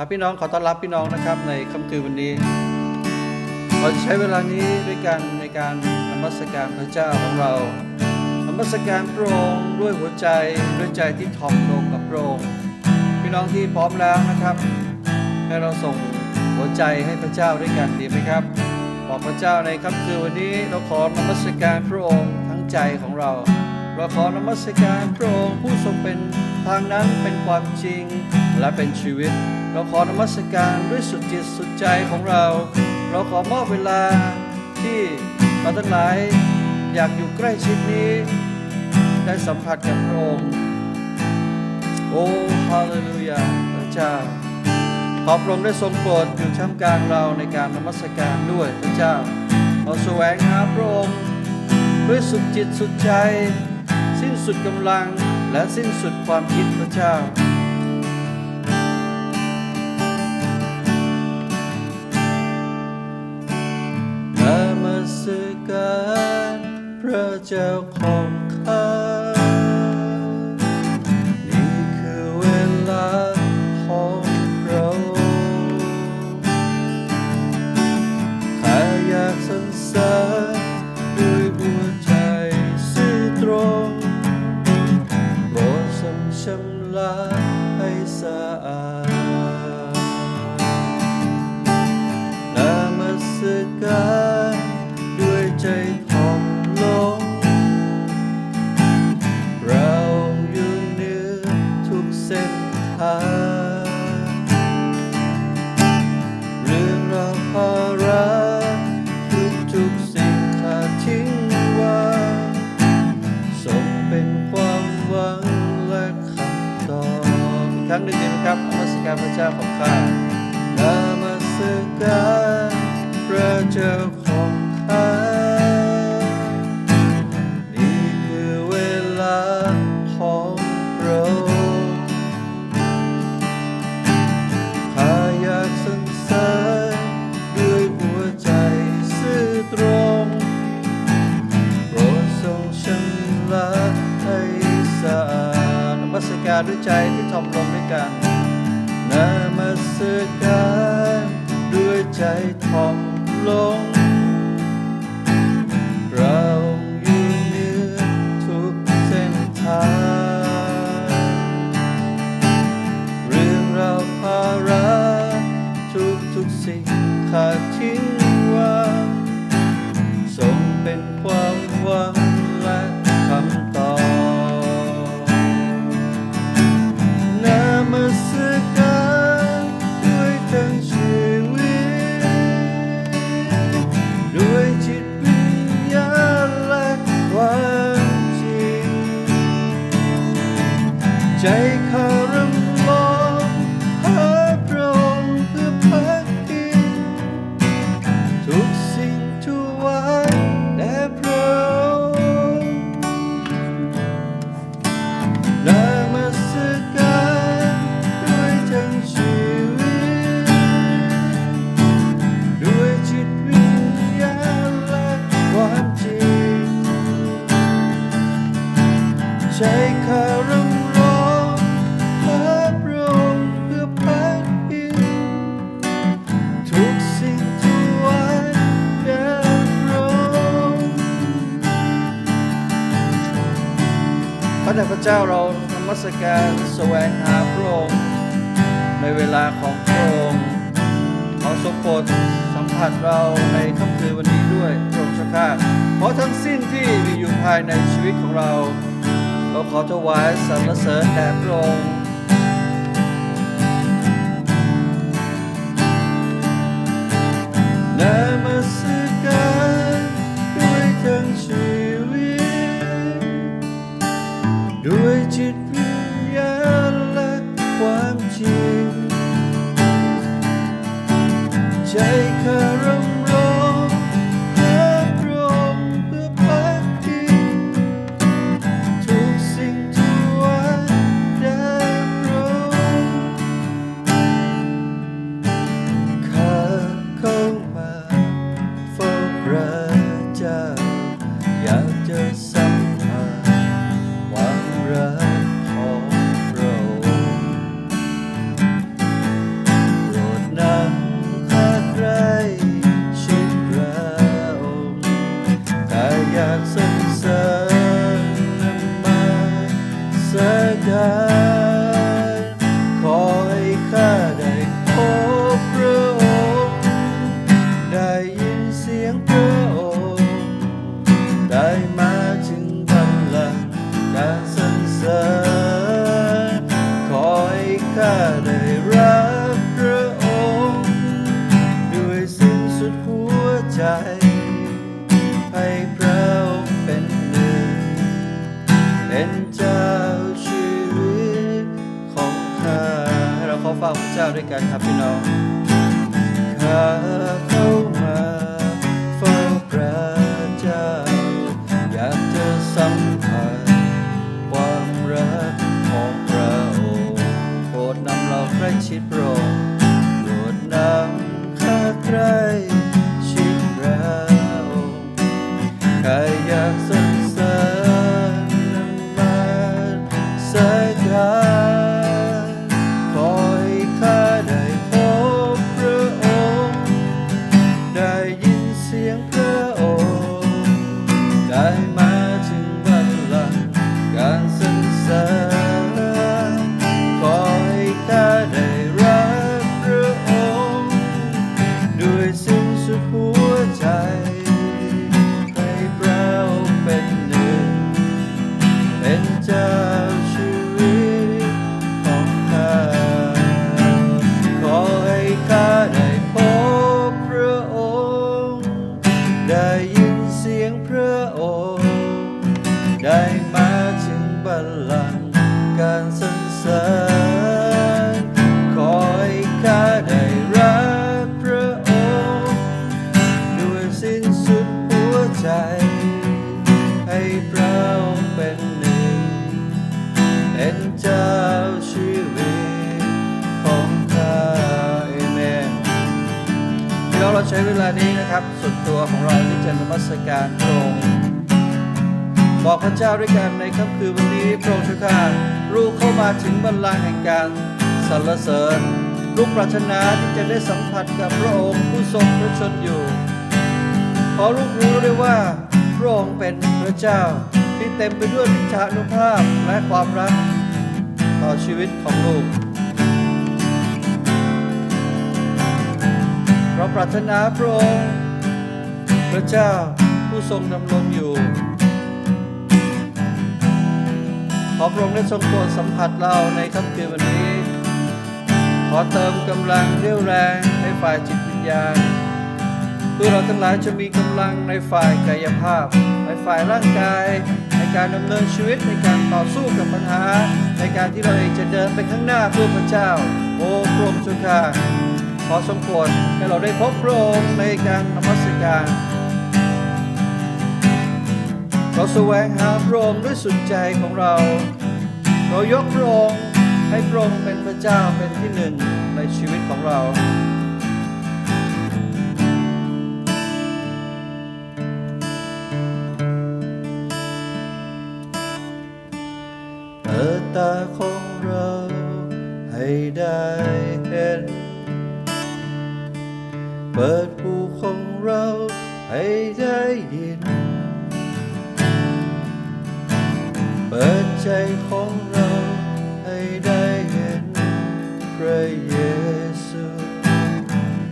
ครับพี่น้องขอต้อนรับพี่น้องนะครับในค่ำคืนวันนี้ เราจะใช้เวลานี้ด้วยกันในการนมัสการพระเจ้าของเรานมัสการพระองค์ด้วยหัวใจด้วยใจที่ถ่อมลงกับพระองค์พี่น้องที่พร้อมแล้วนะครับ ให้เราส่งหัวใจให้พระเจ้าด้วยกันดีไหมครับบอกพระเจ้าในค่ำคืนวันนี้เราขอนมัสการพระองค์ทั้งใจของเรา เราขอนมัสการพระองค์ผู้ทรงเป็นทางนั้นเป็นความจริง และเป็นชีวิต เราขอนมัสการด้วยสุดจิตสุดใจของเรา เราขอมอบเวลาที่เราทั้งหลายอยากอยู่ใกล้ชิดนี้ ได้สัมผัสกับพระองค์โอ้ฮาเลลูยาพระเจ้าขอพระองค์ได้ทรงโปรดอยู่ท่ามกลางเราในการนมัสการด้วยพระเจ้าเราแสวงหาพระองค์ด้วยสุดจิตสุดใจ สิ้นสุดกำลังและสิ้นสุดความคิดพระเจ้า นมัสการพระเจ้าของ ชำระ จ้าของข้า อ ใจข้ารำร้องหาพระองค์เพื่อพักพิงทุกสิ่งทุกวันแด่พระองค์พระเดชพระเจ้าเรานมัสการแสวงหาพระองค์ในเวลาของพระองค์ขอทรงโปรดสัมผัสเราในค่ำคืนวันนี้ด้วยพระองค์เจ้าข้าขอทั้งสิ้นที่มีอยู่ภายในชีวิตของเรา เราขอถวายสรรเสริญแด่พระองค์นมัสการด้วยทั้งชีวิตด้วยจิต รักพระองค์ ด้วยสิ้นสุดหัวใจ ให้พระองค์เป็นหนึ่งเป็นเจ้าชีวิตของข้าเราขอฝากพระเจ้าด้วยกันครับพี่น้องข้า ขอให้ข้าได้รักพระองค์ด้วยสิ้นสุดหัวใจ ให้พระองค์เป็นหนึ่ง เป็นเจ้าชีวิตของข้าเอเมนพี่เราใช้เวลานี้นะครับ สุดตัวของเราที่จะนมัสการพระองค์ บอกพระเจ้าด้วยกันในค่ำคืนวันนี้พระองค์ช่วยข้าลูกเข้ามาถึงบัลลังก์แห่งการสรรเสริญ ลูกปรารถนาที่จะได้สัมผัสกับพระองค์ผู้ทรงพระชนอยู่ขอลูกรู้ด้วยว่าพระองค์เป็นพระเจ้าที่เต็มไปด้วยวิชานุภาพและความรัก ต่อชีวิตของลูกเราปรารถนาพระองค์พระเจ้าผู้ทรงดำรงอยู่ ขอพระองค์ได้ทรงโปรดสัมผัสเราในค่ำคืนวันนี้ ขอเติมกำลังเรี่ยวแรงในฝ่ายจิตวิญญาณเพื่อเราทั้งหลายจะมีกำลังในฝ่ายกายภาพ ในฝ่ายร่างกาย ในการดำเนินชีวิตในการต่อสู้กับปัญหา ในการที่เราเองจะเดินไปข้างหน้าเพื่อพระเจ้า โอ้พระองค์จุกาขอทรงโปรดให้เราได้พบพระองค์ในการนมัสการ เราแสวงหาพระองค์ด้วยสุดใจของเรา เรายกพระองค์ให้พระองค์เป็นพระเจ้าเป็นที่หนึ่งในชีวิตของเราเปิดตาของเราให้ได้เห็น เปิดหูของเราให้ได้ยิน เปิดใจของเราให้ได้เห็นพระเยซู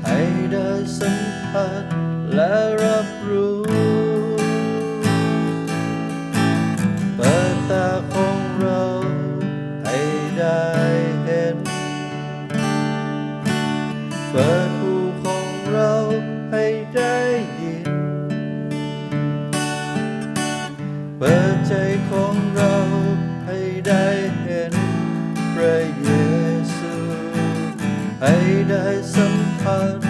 ให้ได้สัมผัสและรับรู้ สั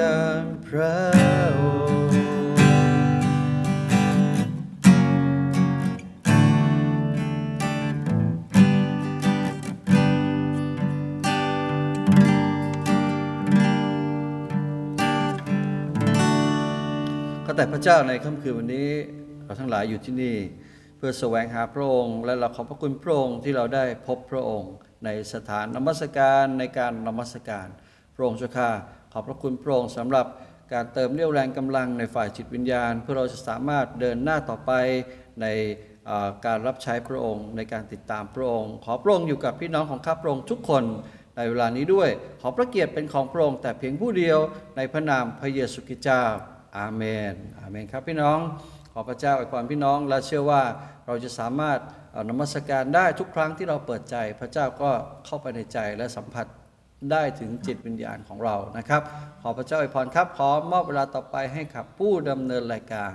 การพระองค์ข้าแต่พระเจ้าในค่ำคืนวันนี้เราทั้งหลายอยู่ที่นี่ เพื่อแสวงหาพระองค์ และเราขอบพระคุณพระองค์ที่เราได้พบพระองค์ ในสถานนมัสการในการนมัสการพระองค์เจ้าข้า อบพระคุณพระองค์สำหรับการเติมเรี่ยวแรงกำลังในฝ่ายจิตวิญญาณ เพื่อเราจะสามารถเดินหน้าต่อไปในการรับใช้พระองค์ ในการติดตามพระองค์ ขอพระองค์อยู่กับพี่น้องของข้าพระองค์ทุกคนในเวลานี้ด้วย ขอพระเกียรติเป็นของพระองค์แต่เพียงผู้เดียวในพระนามพระเยซูคริสต์เจ้าอาเมนอาเมนครับพี่น้องขอพระเจ้าอวยพรพี่น้องและเชื่อว่าเราจะสามารถนมัสการได้ทุกครั้งที่เราเปิดใจ พระเจ้าก็เข้าไปในใจและสัมผัส ได้ถึงจิตวิญญาณของเรานะครับ ขอพระเจ้าอวยพรครับ ขอมอบเวลาต่อไปให้กับผู้ดำเนินรายการ